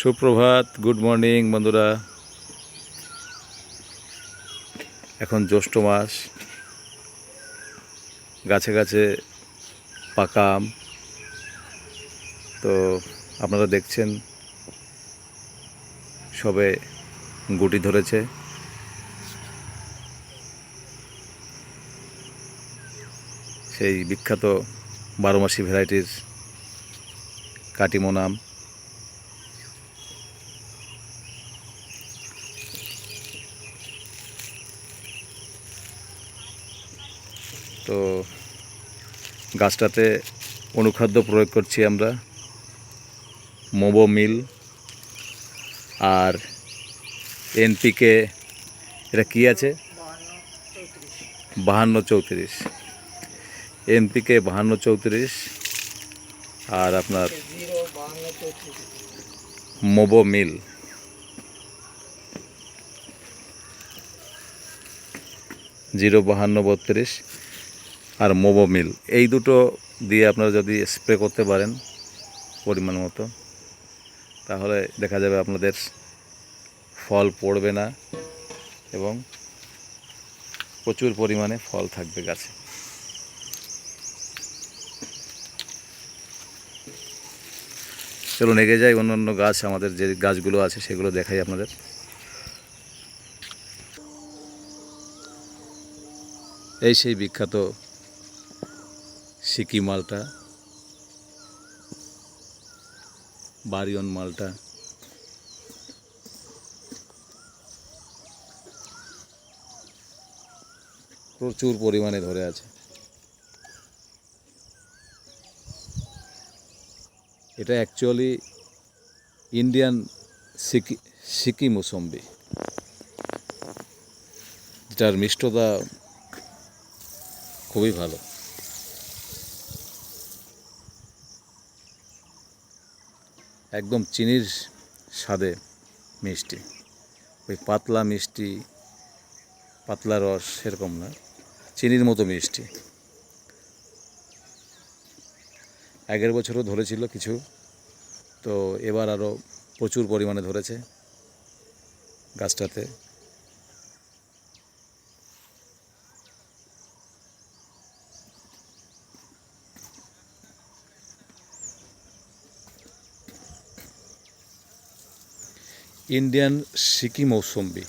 সুপ্রভাত good morning বন্ধুরা। এখন জ্যৈষ্ঠ মাস। গাছে গাছে পাকা আম। তো আপনারা দেখছেন, সবে গুটি ধরেছে। সেই বিখ্যাত বারোমাসি ভ্যারাইটির কাটিমন তো গাছটাতে অনুখাদ্য প্রয়োগ করছি আমরা মোবো মিল আর এনপিকে, এটা কি আছে? বাহান্ন চৌত্রিশ। এনপিকে বাহান্ন চৌত্রিশ আর আপনার মোবো মিল। জিরো বাহান্ন বত্রিশ। আর মোবো মিল। এই দুটো দিয়ে আপনারা যদি স্প্রে করতে পারেন পরিমাণ মতো, তাহলে দেখা যাবে আপনাদের ফল পড়বে না এবং প্রচুর পরিমাণে ফল থাকবে গাছে। চলুন এগে যাই অন্য অন্য গাছ, আমাদের যে গাছগুলো আছে সেগুলো দেখাই আপনাদের। এই সেই বিখ্যাত সিকি মালটা, বারিয়ন মালটা, প্রচুর পরিমাণে ধরে আছে। এটা অ্যাকচুয়ালি ইন্ডিয়ান সিকি সিকি মুসম্বি যেটার মিষ্টতা খুবই ভালো। একদম চিনির স্বাদে মিষ্টি। ওই পাতলা মিষ্টি, পাতলা রস সেরকম না, চিনির মতো মিষ্টি। আগের বছরও ধরেছিল কিছু, তো এবার আরও প্রচুর পরিমাণে ধরেছে গাছটাতে। ইন্ডিয়ান সিকি মৌসুম্বি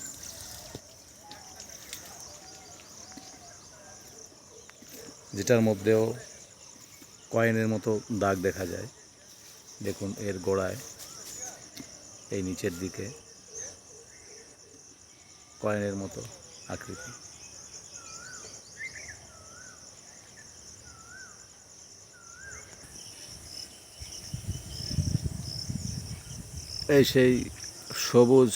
যেটার মধ্যেও কয়েনের মতো দাগ দেখা যায়। দেখুন এর গোড়ায়, এই নিচের দিকে কয়েনের মতো আকৃতি। এই সেই সবুজ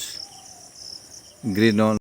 গ্রিন